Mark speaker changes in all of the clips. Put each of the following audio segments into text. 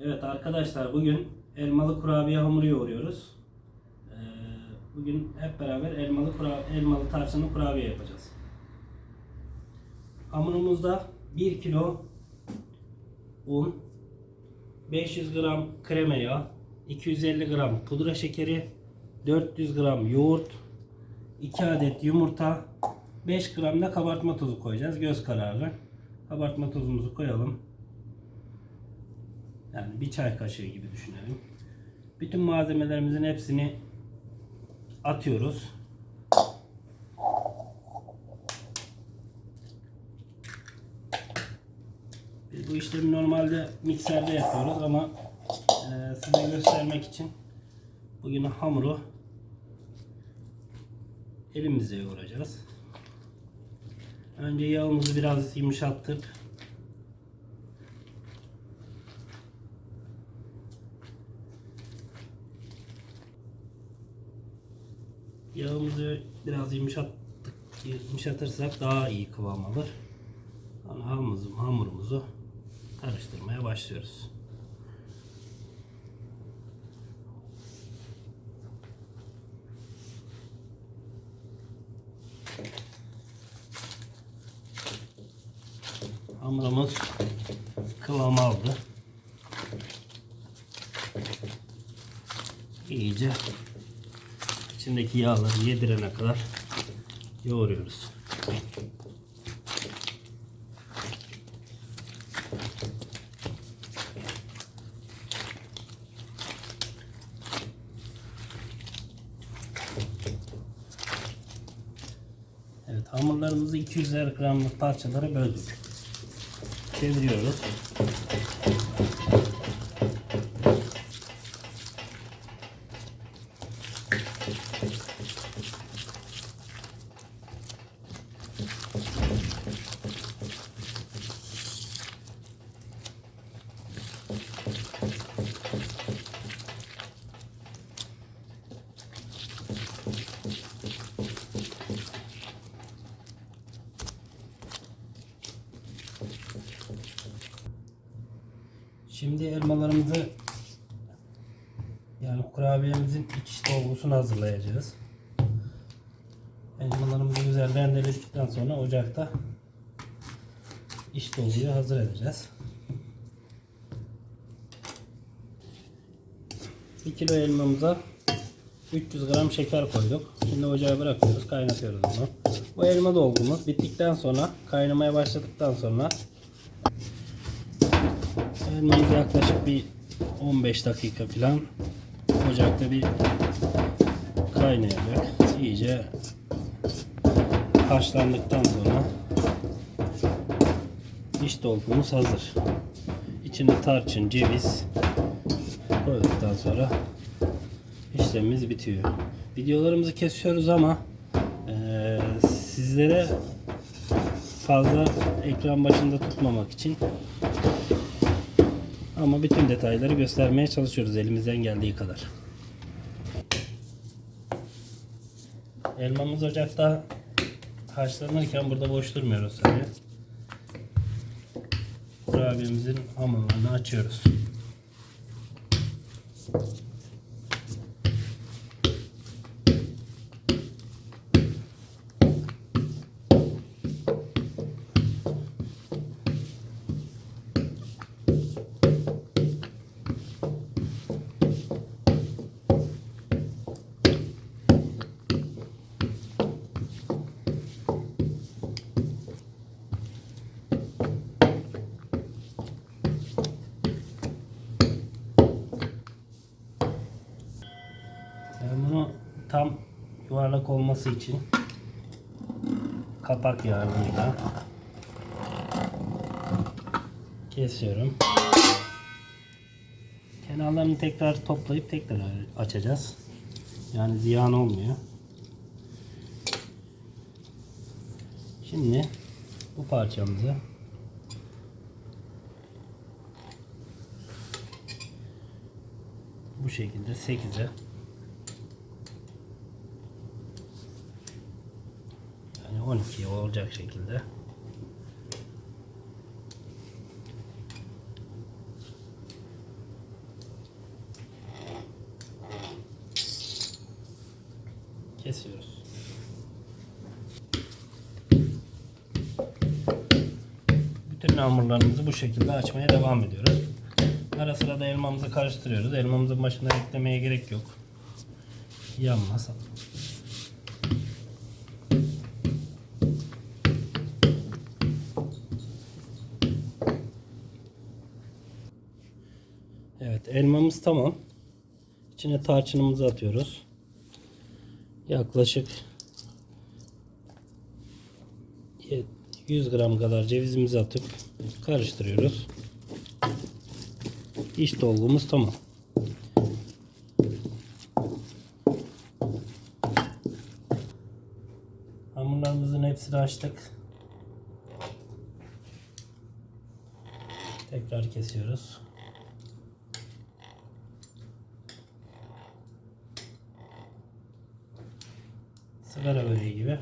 Speaker 1: Evet arkadaşlar bugün elmalı kurabiye hamuru yoğuruyoruz. Ee, bugün hep beraber elmalı kura elmalı tarçınlı kurabiye yapacağız. Hamurumuzda 1 kilo un, 500 gram krema yağı, 250 gram pudra şekeri, 400 gram yoğurt, 2 adet yumurta, 5 gram da kabartma tozu koyacağız. Göz kararı. Kabartma tozumuzu koyalım. Yani bir çay kaşığı gibi düşünelim. Bütün malzemelerimizin hepsini atıyoruz. Biz bu işlemi normalde mikserde yapıyoruz ama e, size göstermek için bugün hamuru elimizle yoğuracağız. Önce yağımızı biraz yumuşattık. Yağımızı biraz yumuşattık, yumuşatırsak daha iyi kıvam alır. Yani hamurumuzu, hamurumuzu karıştırmaya başlıyoruz. Hamurumuz kıvam aldı. İyice içindeki yağları yedirene kadar yoğuruyoruz. Evet hamurlarımızı 200'er gramlık parçalara böldük. Çeviriyoruz. Şimdi elmalarımızı yani kurabiyemizin iç dolgusunu hazırlayacağız. Elmalarımızı güzel rendeledikten sonra ocakta iç dolguyu hazır edeceğiz. 1 kilo elmamıza 300 gram şeker koyduk. Şimdi ocağa bırakıyoruz, kaynatıyoruz bunu. Bu elma dolgumuz bittikten sonra, kaynamaya başladıktan sonra Elmamız yaklaşık bir 15 dakika falan ocakta bir kaynayacak. İyice haşlandıktan sonra iç dolgumuz hazır. İçine tarçın, ceviz koyduktan sonra işlemimiz bitiyor. Videolarımızı kesiyoruz ama eee, sizlere fazla ekran başında tutmamak için ama bütün detayları göstermeye çalışıyoruz elimizden geldiği kadar. Elmamız ocakta haşlanırken burada boş durmuyoruz tabii. Kurabiyemizin hamurlarını açıyoruz. Tam yuvarlak olması için kapak yardımıyla kesiyorum. Kenarlarını tekrar toplayıp tekrar açacağız. Yani ziyan olmuyor. Şimdi bu parçamızı bu şekilde 8'e 12 olacak şekilde. kesiyoruz. Bütün hamurlarımızı bu şekilde açmaya devam ediyoruz. Ara sıra da elmamızı karıştırıyoruz. Elmamızın başına eklemeye gerek yok. Yanmaz. Elmamız tamam. İçine tarçınımızı atıyoruz. Yaklaşık 100 gram kadar cevizimizi atıp karıştırıyoruz. İç dolgumuz tamam. Hamurlarımızın hepsini açtık. Tekrar kesiyoruz. Sigara böreği gibi.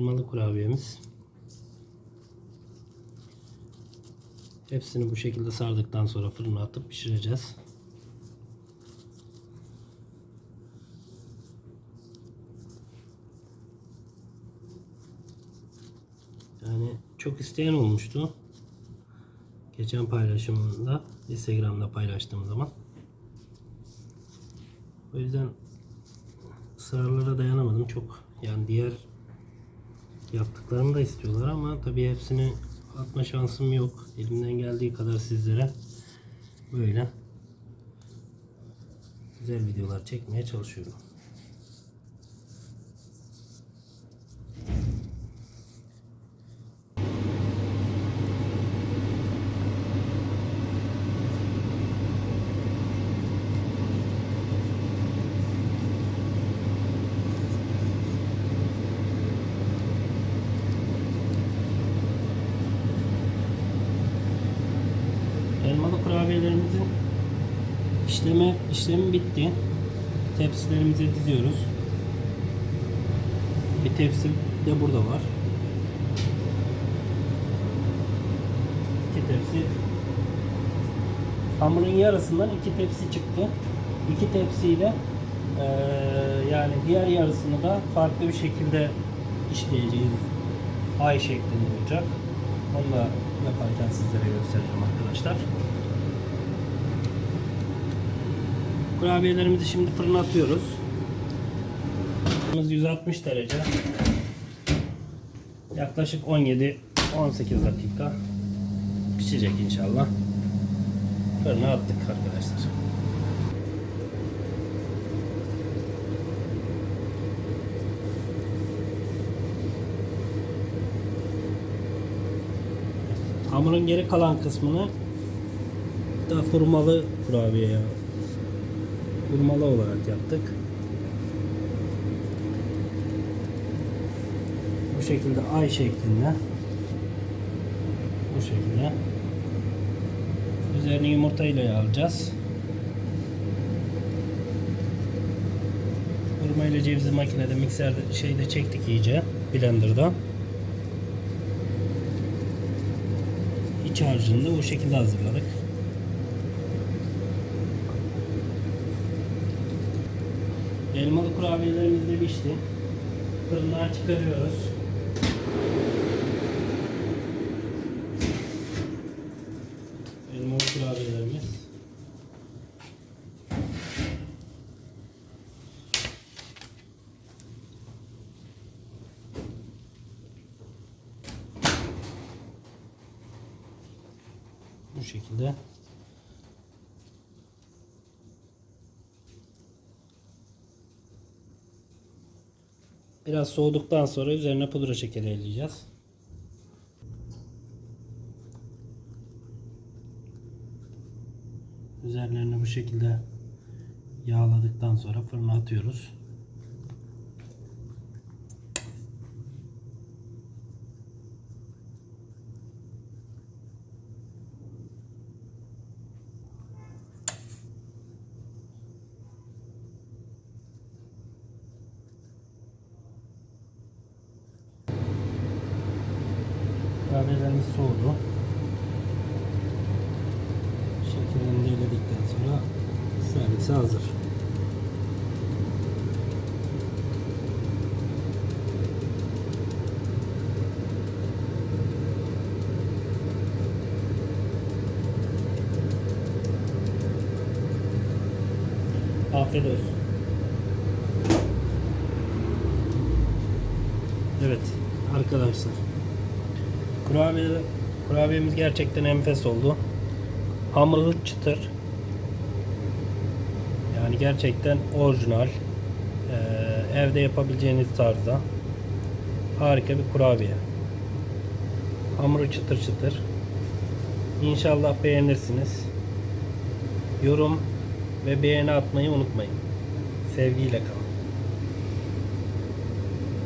Speaker 1: Elmalı kurabiyemiz. Hepsini bu şekilde sardıktan sonra fırına atıp pişireceğiz. Yani çok isteyen olmuştu. Geçen paylaşımında Instagram'da paylaştığım zaman. O yüzden ısrarlara dayanamadım çok. Yani diğer yaptıklarını da istiyorlar ama tabii hepsini atma şansım yok. Elimden geldiği kadar sizlere böyle güzel videolar çekmeye çalışıyorum. Elmalı kurabiyelerimizin işlemi bitti. Tepsilerimize diziyoruz. Bir tepsi de burada var. İki tepsi. Hamurun yarısından iki tepsi çıktı. İki tepsiyle eee, yani diğer yarısını da farklı bir şekilde işleyeceğiz. Ay şeklinde olacak. Onu da yaparken sizlere göstereceğim arkadaşlar. Kurabiyelerimizi şimdi fırına atıyoruz. Fırınımız 160 derece. Yaklaşık 17-18 dakika pişecek inşallah. Fırına attık arkadaşlar. Hamurun geri kalan kısmını da hurmalı kurabiye hurmalı olarak yaptık. Bu şekilde ay şeklinde. Bu şekilde. Üzerini yumurta ile alacağız. Sıkma ile cevizi makinede mikserde şeyde çektik iyice blenderda. İç harcını da o şekilde hazırladık. Elmalı kurabiyelerimiz de pişti. Fırından çıkarıyoruz. Elmalı kurabiyelerimiz. Bu şekilde. Biraz soğuduktan sonra üzerine pudra şekeri ekleyeceğiz. Üzerlerini bu şekilde yağladıktan sonra fırına atıyoruz. Kurabiyelerimiz soğudu. Şekerini eledikten sonra servise hazır. Afiyet olsun. Evet arkadaşlar. Kurabiye, kurabiyemiz gerçekten enfes oldu. Hamuru çıtır. Yani gerçekten orijinal. Ee, evde yapabileceğiniz tarzda. Harika bir kurabiye. Hamuru çıtır çıtır. İnşallah beğenirsiniz. Yorum ve beğeni atmayı unutmayın. Sevgiyle kalın.